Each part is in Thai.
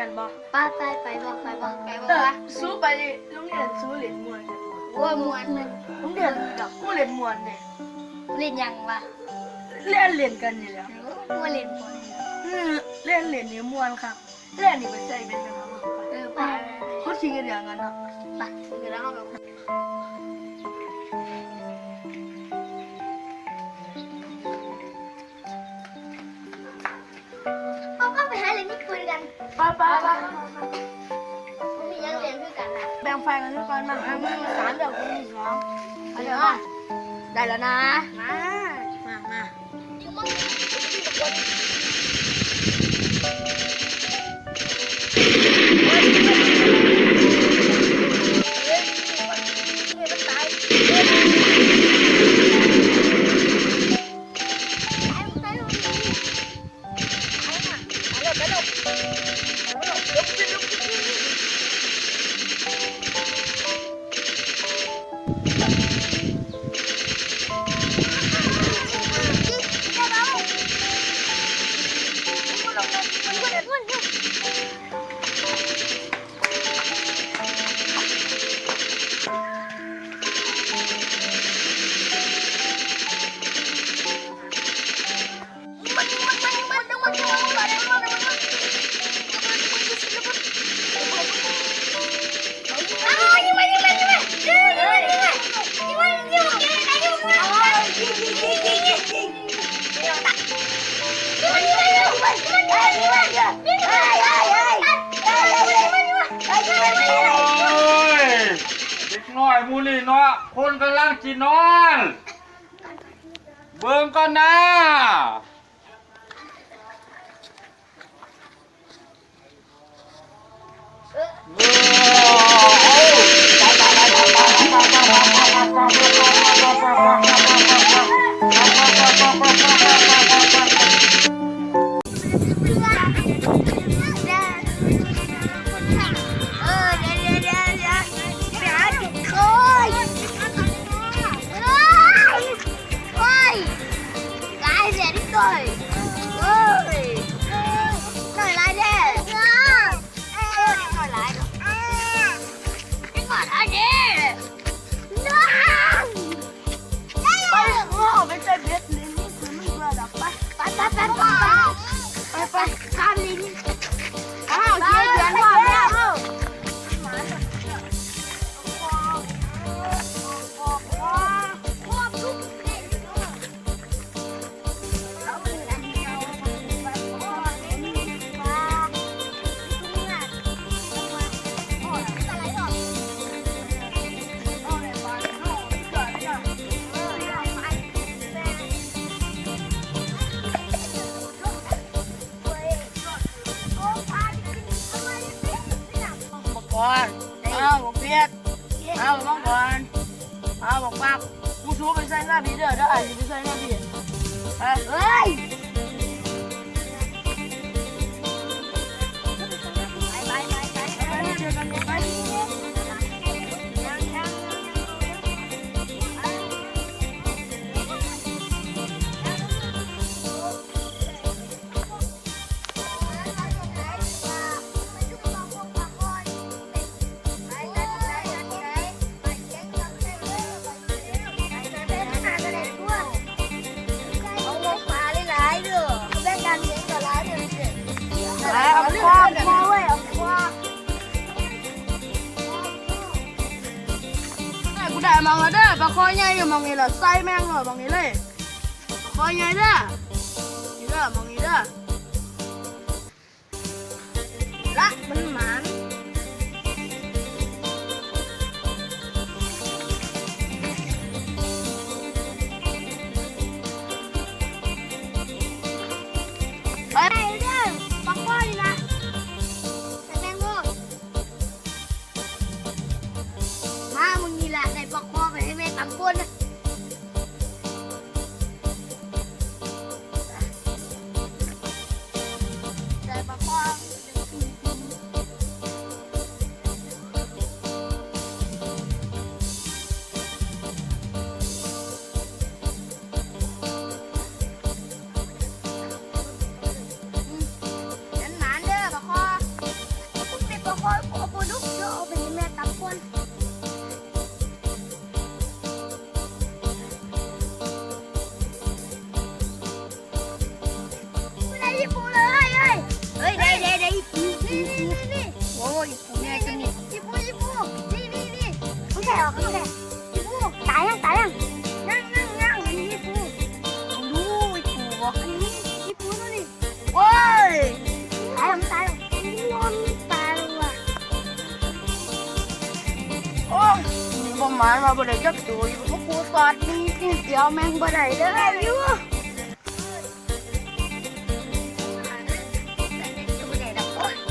กันบ่ไปไปไปบอกไปบอกไปบอเอกอว่าสู้ไปโรงเรียนสู้เล่นมวนกันบ่โอ้ยมวนเลยโรงเรียนกับกูเล่นมวนเด้เล่นยังวะเล่นเล่นกันนี่แหล้วมวนเล่นมวนอือเล่นเล่นนี่มวนครับเล่นนี่ไปใส่เป็นกันครับเออไปเขาชิงกันอย่างนั้นเนาะไปเดี๋ยวเราเอาไปพ่ ไปไปไปผมมียังเรียนคือกันนะแบ่งไฟกันทุกคนมาอะมึงสามเดี๋ยวกูสองเอาเดี๋ยวอะได้แล้วนะ มา มา มา ยู่มั้งโอ้ยเด็กน้อยมูนี่เนาะคนกำลังจีนอน เบิ่งก่อนนะเออ เกก่อนเอาบอกเพียดเอาบอกก่อนเอาบอกมากกูชูไปใส่หน้าพี่เด้อเด้อไอ้ไปใส่หน้าพี่ไปเฮ้ยไปไปไปไป คว้าคว้าเว้ยเอาคว้ากูได้มองแล้วเด้อปลาคอใหญ่อยู่มองนี้ละไส้แม่งเลยมองนี้เลยปลาคอใหญ่เด้อนี่เด้อมองนี้เด้อละมันหมาน มานมาบ่ได้จักตัวอยู่พวกกูสอดนี่นี่เดียวแมงบ่ได้เด้ออยู่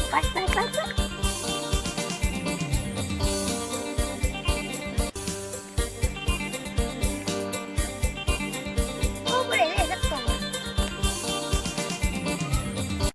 ไปไป